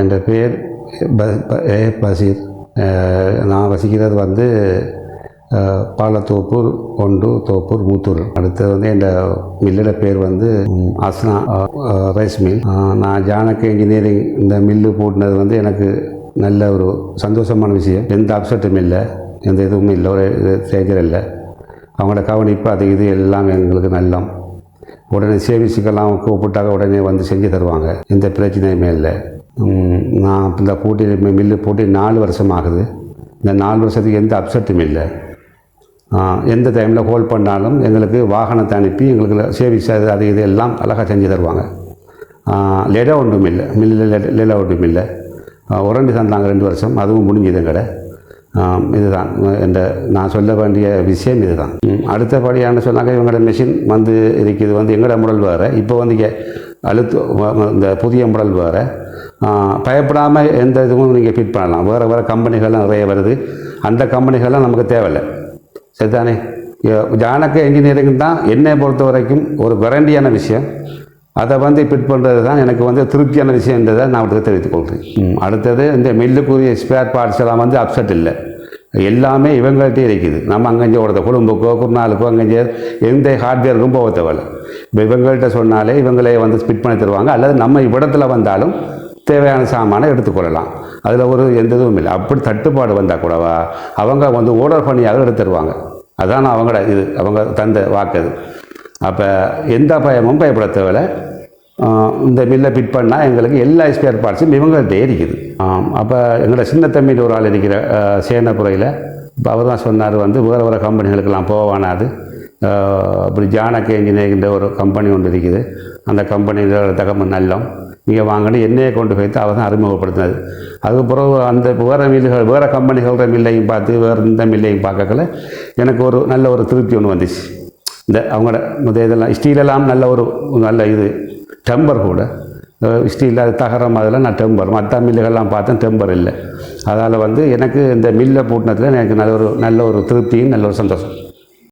என் பேர் ஏ பசீர். நான் வசிக்கிறது வந்து பாலத்தோப்பூர் ஒன்று தோப்பூர் மூத்தூர். அடுத்தது வந்து என் மில்லோட பேர் வந்து அஸ்னா ரைஸ் மில். நான் ஜானக இன்ஜினியரிங் இந்த மில்லு போட்டினது வந்து எனக்கு நல்ல ஒரு சந்தோஷமான விஷயம். எந்த அப்செட்டும் இல்லை. எந்த இதுவும் இல்லை. ஒரு சேஜர் இல்லை. அவங்களோட கவனிப்பு அது இது எல்லாம் எங்களுக்கு நல்லம். உடனே சேவிஸுக்கெல்லாம் கூப்பிட்டாக்க உடனே வந்து செஞ்சு தருவாங்க. எந்த பிரச்சனையுமே இல்லை. நான் இந்த போட்டி மில்லு போட்டி நாலு வருஷம் ஆகுது இந்த நாலு வருஷத்துக்கு எந்த அப்செட்டும் இல்லை. எந்த டைமில் ஹோல்ட் பண்ணாலும் எங்களுக்கு வாகனத்தை அனுப்பி எங்களுக்கு சேவிஸ் அது அது இது எல்லாம் அழகாக செஞ்சு தருவாங்க. லெடா ஒன்றும் இல்லை. மில்லில் லெடா ஒன்றும் இல்லை. உரண்டி தந்தாங்க ரெண்டு வருஷம். அதுவும் முடிஞ்சது கடை இதுதான். இந்த நான் சொல்ல வேண்டிய விஷயம் இதுதான். ம், அடுத்தபடியான சொன்னாக்க இவங்களோட மிஷின் வந்து இருக்குது வந்து எங்களோட முடல் வேறு. இப்போ வந்து இங்கே அழுத்து இந்த புதிய முடல் வேறு. பயப்படாமல் எந்த இதுவும் நீங்கள் ஃபிட் பண்ணலாம். வேறு வேறு கம்பெனிகள்லாம் நிறைய வருது. அந்த கம்பெனிகள்லாம் நமக்கு தேவையில்லை. சரிதானே? ய- ஜானக இன்ஜினியரிங் தான் என்னை பொறுத்த வரைக்கும் ஒரு கரண்டியான விஷயம். அதை வந்து ஃபிட் பண்ணுறது தான் எனக்கு வந்து திருப்தியான விஷயன்றதை நான் அவர்களுக்கு தெரிவித்துக் கொள்கிறேன். அடுத்தது இந்த மில்லுக்குரிய ஸ்பேர் பார்ட்ஸ் எல்லாம் வந்து அப்செட் இல்லை. எல்லாமே இவங்கள்ட்டே இருக்குது. நம்ம அங்கங்கே ஓடுறது கொழும்புக்கோ குருநாளுக்கோ அங்கங்கே எந்த ஹார்ட்வேருக்கும் போக தேவையில்ல. இப்போ இவங்கள்ட்ட சொன்னாலே இவங்களே வந்து ஸ்பிட் பண்ணி தருவாங்க. அல்லது நம்ம இவ்விடத்தில் வந்தாலும் தேவையான சாமானை எடுத்துக்கொள்ளலாம் அதில் ஒரு எந்த இதுவும் இல்லை. அப்படி தட்டுப்பாடு வந்தால் கூடவா? அவங்க வந்து ஓர்டர் பண்ணியாக எடுத்துருவாங்க அதான் அவங்களோட இது அவங்க தந்த வாக்கு அது. அப்போ எந்த பயமும் பயப்பட தேவையில்லை. இந்த மில்லை ஃபிட் பண்ணால் எங்களுக்கு எல்லா ஸ்பேர் பார்ட்ஸும் இவங்கள்ட்ட இருக்குது அப்போ எங்களோட சின்ன தம்பின்னு ஒரு ஆள் இருக்கிற சேனப்புறையில் இப்போ அவர் தான் சொன்னார் வந்து வேறு வேறு கம்பெனிகளுக்கெல்லாம் போவானாது அப்படி ஜானகி இன்ஜினியரிங்கிற ஒரு கம்பெனி ஒன்று இருக்குது. அந்த கம்பெனியோட தகவல் நல்லம். நீங்கள் வாங்கினு என்னையை கொண்டு போய்த்து அவர் தான் அறிமுகப்படுத்தினது அதுக்கு பிறகு அந்த வேறு மில்லுகள் வேறு கம்பெனிகளோட மில்லையும் பார்த்து வேறு இந்த மில்லையும் பார்க்கல எனக்கு ஒரு நல்ல ஒரு திருப்தி ஒன்று வந்துச்சு. இந்த அவங்களோட முத இதெல்லாம் ஸ்டீலெல்லாம் நல்ல ஒரு நல்ல இது. டெம்பர் கூட. ஸ்டீல் அது தகரம் அதெல்லாம் நான் டெம்பர் மற்ற மில்லுகள்லாம் பார்த்தேன் டெம்பர் இல்லை. அதால் வந்து எனக்கு இந்த மில்லை பூட்டினத்தில் எனக்கு நல்ல ஒரு நல்ல ஒரு திருப்தியும் நல்ல ஒரு சந்தோஷம்.